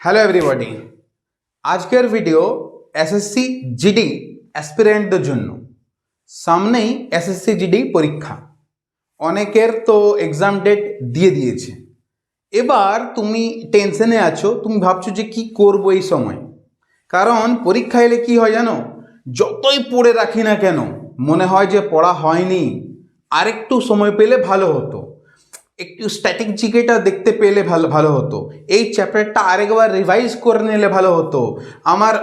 Hello everybody আজকের video SSC GD অ্যাসপিরেন্টদের জন্য। সামনেই এসএসসি জিডি পরীক্ষা। অনেকের তো এক্সাম ডেট দিয়ে দিয়েছে। এবার তুমি টেনশনে আছো, তুমি ভাবছ যে কি করব এই সময়। কারণ পরীক্ষা এলে কি হয় জানো? যতই পড়ে রাখি না কেন, মনে হয় যে পড়া হয়নি। আরেকটু সময় পেলে ভালো হতো। একটু স্ট্যাটিক জিকেটা দেখতে পেলে ভালো ভালো হতো। এই চ্যাপ্টারটা আরেকবার রিভাইজ করে নিলে ভালো হতো। আমার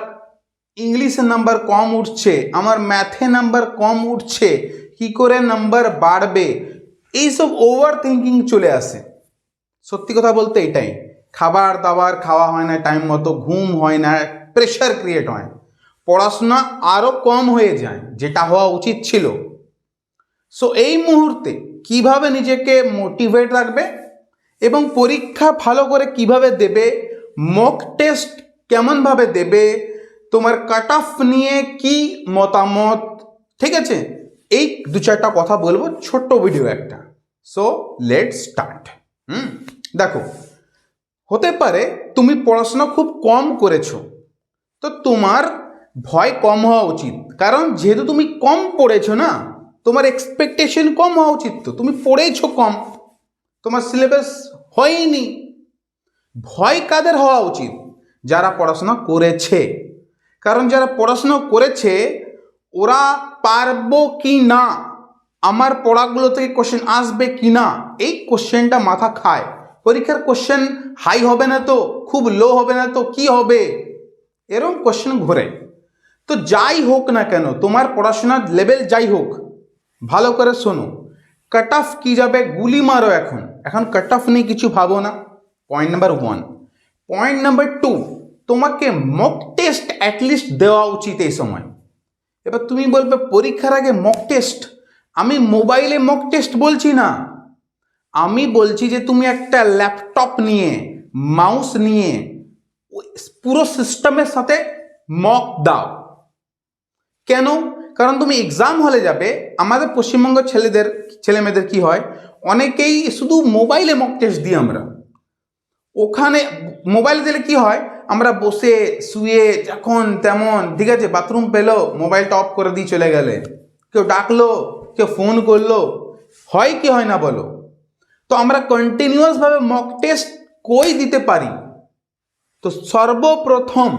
ইংলিশে নাম্বার কম উঠছে, আমার ম্যাথে নাম্বার কম উঠছে, কি করে নাম্বার বাড়বে? এইসব ওভার থিঙ্কিং চলে আসে। সত্যি কথা বলতে এটাই। খাবার দাবার খাওয়া হয় না টাইম মতো, ঘুম হয় না প্রেশার ক্রিয়েট হয়। পড়াশোনা আরও কম হয়ে যায়, যেটা হওয়া উচিত ছিল। সো এই মুহূর্তে কীভাবে নিজেকে মোটিভেট রাখবে এবং পরীক্ষা ভালো করে কীভাবে দেবে মক টেস্ট কেমনভাবে দেবে, তোমার কাট অফ নিয়ে কি মতামত, ঠিক আছে? এই দু চারটা কথা বলব, ছোট্ট ভিডিও একটা। So let start hmm? দেখো, হতে পারে তুমি পড়াশোনা খুব কম করেছ, তো তোমার ভয় কম হওয়া উচিত। কারণ যেহেতু তুমি কম পড়েছো না তোমার এক্সপেকটেশন কম হওয়া উচিত তো। তুমি পড়েছো কম। তোমার সিলেবাস হয়নি। ভয় কাদের হওয়া উচিত? যারা পড়াশোনা করেছে। কারণ যারা পড়াশোনা করেছে, ওরা পারব কি না? আমার পড়াগুলো থেকে কোশ্চেন আসবে কি না? এই কোশ্চেনটা মাথা খায়। পরীক্ষার কোশ্চেন হাই হবে না তো? খুব লো হবে না তো? কি হবে? এরকম কোশ্চেন ঘোরে। তো যাই হোক না কেন, তোমার পড়াশোনার লেভেল যাই হোক ভালো করে শোনো। কাট অফ কী যাবে? গুলি মারো এখন। এখন কাট অফ নিয়ে কিছু ভাবো না। Point number one point number two তোমাকে মক টেস্ট অ্যাটলিস্ট দেওয়া উচিত এই সময়। এবার তুমি বলবে, পরীক্ষার আগে মক টেস্ট আমি মোবাইলে মক টেস্ট বলছি না। আমি বলছি যে তুমি একটা ল্যাপটপ নিয়ে মাউস নিয়ে পুরো সিস্টেমের সাথে মক দাও। কেন? কারণ তুমি এক্সাম হলে যাবে, আমাদের পশ্চিমবঙ্গ ছেলেদের ছেলে মেয়েদের কী হয়? অনেকেই শুধু মোবাইলে মক টেস্ট দিই আমরা। ওখানে মোবাইল দিলে কি হয়? আমরা বসে শুয়ে যখন তেমন, ঠিক আছে বাথরুম পেল মোবাইলটা অফ করে দিয়ে চলে গেলে। কেউ ডাকলো, কেউ ফোন করল, হয় কি হয় না বলো? তো আমরা কন্টিনিউয়াসভাবে মক টেস্ট কই দিতে পারি? তো সর্বপ্রথম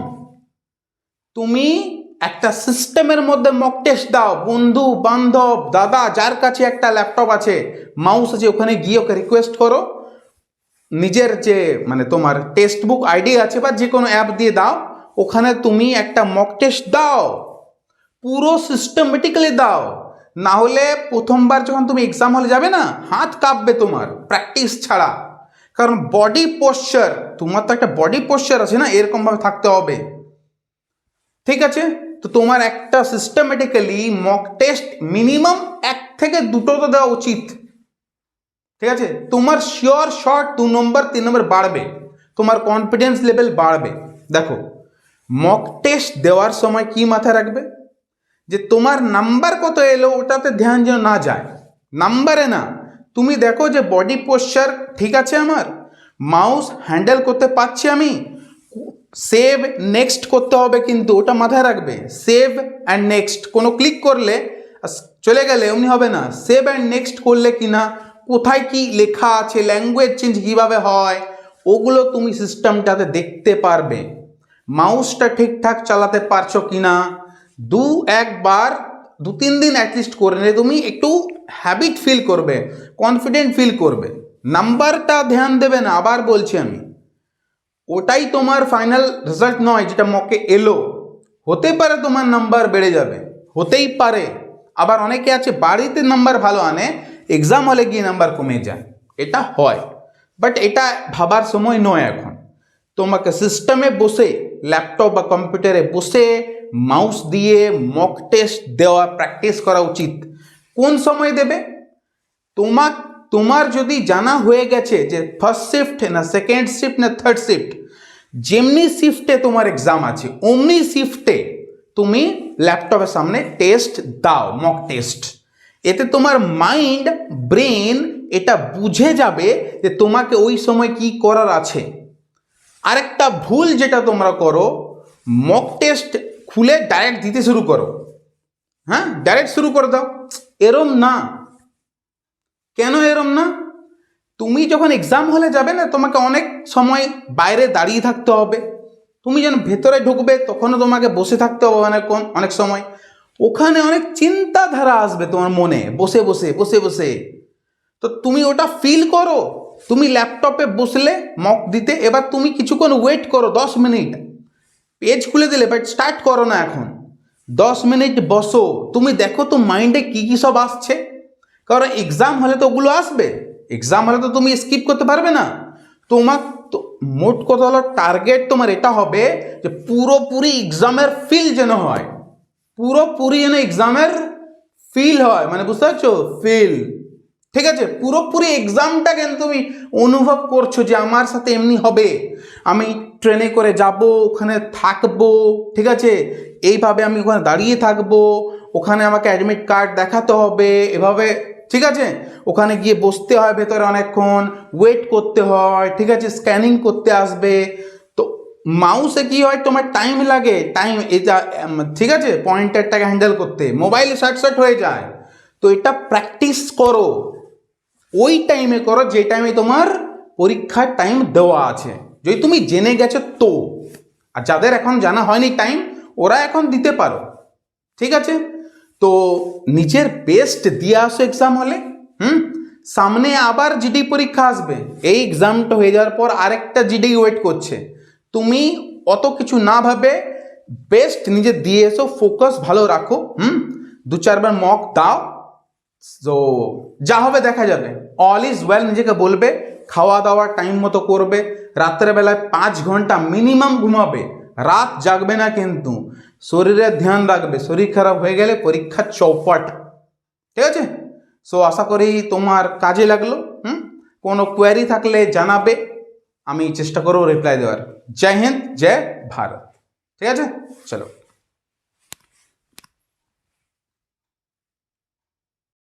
তুমি একটা সিস্টেমের মধ্যে মক টেস্ট দাও। বন্ধু, বান্ধব, দাদা, যার কাছে একটা ল্যাপটপ আছে মাউস আছে, ওখানে গিয়ে ওকে রিকোয়েস্ট করো। নিজের যে মানে তোমার টেক্সট বুক আইডি আছে বা যে কোনো অ্যাপ দিয়ে দাও, ওখানে তুমি একটা মক টেস্ট দাও। পুরো সিস্টেমেটিক্যালি দাও। না হলে প্রথমবার যখন তুমি এক্সাম হলে যাবে না, হাত কাঁপবে তোমার প্র্যাকটিস ছাড়া। কারণ বডি পোশ্চার তোমার তো একটা বডি পোশ্চার আছে না, এরকমভাবে থাকতে হবে। ঠিক আছে? তো তোমার একটা সিস্টেমেটিক্যালি মক টেস্ট মিনিমাম এক থেকে দুটো তো দেওয়া উচিত। ঠিক আছে? তোমার শিওর শর্ট দু নম্বর তিন নম্বর বাড়বে। তোমার কনফিডেন্স লেভেল বাড়বে। দেখো মক টেস্ট দেওয়ার সময় কি মাথায় রাখবে? যে তোমার নাম্বার কত এলো, ওটাতে ধ্যান যেন না যায়। নাম্বারে না। তুমি দেখো যে বডি পোশ্চার ঠিক আছে আমার? মাউস হ্যান্ডেল করতে পারছি আমি? সেভ নেক্সট করতে হবে কিন্তু ওটা মাথায় রাখবে। সেভ অ্যান্ড নেক্সট কোনো ক্লিক করলে চলে গেলে এমনি হবে না। সেভ অ্যান্ড নেক্সট করলে কি না কোথায় কি লেখা আছে ল্যাঙ্গুয়েজ চেঞ্জ কীভাবে হয়, ওগুলো তুমি সিস্টেমটাতে দেখতে পারবে। মাউসটা ঠিকঠাক চালাতে পারছ কি না দু একবার, দু তিন দিন অ্যাটলিস্ট করে নিলে তুমি একটু হ্যাবিট ফিল করবে কনফিডেন্ট ফিল করবে। নাম্বারটা ধ্যান দেবে না, আবার বলছি আমি। ওটাই তোমার ফাইনাল রেজাল্ট নয়, যেটা মকে এলো। হতে পারে তোমার নাম্বার বেড়ে যাবে, হতেই পারে। আবার অনেকে আছে, বাড়িতে নাম্বার ভালো আনে এক্সাম হলে গিয়ে নাম্বার কমে যায়। এটা হয়। বাট এটা ভাবার সময় নয় এখন। তোমাকে সিস্টেমে বসে ল্যাপটপ বা কম্পিউটারে বসে মাউস দিয়ে মক টেস্ট দেওয়া প্র্যাকটিস করা উচিত। কোন সময় দেবে? তোমার তোমার যদি জানা হয়ে গেছে যে ফার্স্ট শিফট না সেকেন্ড শিফট না থার্ড শিফট যেমনি শিফটে তোমার এক্সাম আছে, অমনি শিফটে তুমি ল্যাপটপের সামনে টেস্ট দাও মক টেস্ট এতে তোমার মাইন্ড ব্রেন এটা বুঝে যাবে যে তোমাকে ওই সময় কি করার আছে। আরেকটা ভুল যেটা তোমরা করো মক টেস্ট খুলে ডাইরেক্ট দিতে শুরু করো। হ্যাঁ ডাইরেক্ট শুরু করে দাও। এরম না। কেন এরম না? তুমি যখন এক্সাম হলে যাবে না, তোমাকে অনেক সময় বাইরে দাঁড়িয়ে থাকতে হবে। তুমি যেন ভেতরে ঢুকবে, তখনও তোমাকে বসে থাকতে হবে অনেকক্ষণ, অনেক সময়। ওখানে অনেক চিন্তাধারা আসবে তোমার মনে। বসে বসে বসে বসে। তো তুমি ওটা ফিল করো। তুমি ল্যাপটপে বসলে মক দিতে, এবার তুমি কিছুক্ষণ ওয়েট করো, দশ মিনিট। পেজ খুলে দিলে বাট স্টার্ট করো না এখন। দশ মিনিট বসো। তুমি দেখো তো মাইন্ডে কী কী সব আসছে। কারণ এক্সাম হলে তো ওগুলো আসবে। এক্সাম হলে তো তুমি স্কিপ করতে পারবে না। তোমার তো মোট কথা হলো টার্গেট তোমার এটা হবে যে পুরোপুরি এক্সামের ফিল যেন হয়। পুরোপুরি যেন এক্সামের ফিল হয়। মানে বুঝতে পারছ? ফিল ঠিক আছে? পুরোপুরি এক্সামটা কেন তুমি অনুভব করছ যে আমার সাথে এমনি হবে? আমি ট্রেনে করে যাব, ওখানে থাকব, ঠিক আছে? এইভাবে আমি ওখানে দাঁড়িয়ে থাকব, ওখানে আমাকে অ্যাডমিট কার্ড দেখাতে হবে, এভাবে ঠিক আছে? ওখানে গিয়ে বসতে হয় ভেতরে অনেকক্ষণ ওয়েট করতে হয়, ঠিক আছে? স্ক্যানিং করতে আসবে। তো মাউসে কি হয়? তোমার টাইম লাগে। টাইম এটা ঠিক আছে? পয়েন্টারটাকে হ্যান্ডেল করতে। মোবাইল শর্ট শর্ট হয়ে যায়। তো এটা প্র্যাকটিস করো। ওই টাইমে করো যে টাইমে তোমার পরীক্ষার টাইম দেওয়া আছে। যদি তুমি জেনে গেছো তো। আর যাদের এখন জানা হয়নি টাইম ওরা এখন দিতে পারো। ঠিক আছে? তো নিজের বেস্ট দিয়ে আসো এক্সাম হলে, হুম? সামনে আবার জিডি পরীক্ষা আসবে। এই এক্সামটা হয়ে যাওয়ার পর আরেকটা জিডি ওয়েট করছে। তুমি অত কিছু না ভাবে বেস্ট নিজে দিয়ে এসো ফোকাস ভালো রাখো, হুম? দু চারবার মক দাও তো যা হবে দেখা যাবে। অল ইজ ওয়েল নিজেকে বলবে, খাওয়া দাওয়া টাইম মতো করবে, রাত্রেবেলায় পাঁচ ঘণ্টা মিনিমাম ঘুমাবে। রাত জাগবে না কিন্তু। শরীরের ধ্যান রাখবে। শরীর খারাপ হয়ে গেলে পরীক্ষা চৌপট। ঠিক আছে? সো আশা করি তোমার কাজে লাগল, হুম? কোনো কোয়ারি থাকলে জানাবে। আমি চেষ্টা করব রিপ্লাই দেওয়ার। জয় হিন্দ, জয় ভারত। ঠিক আছে? চলো।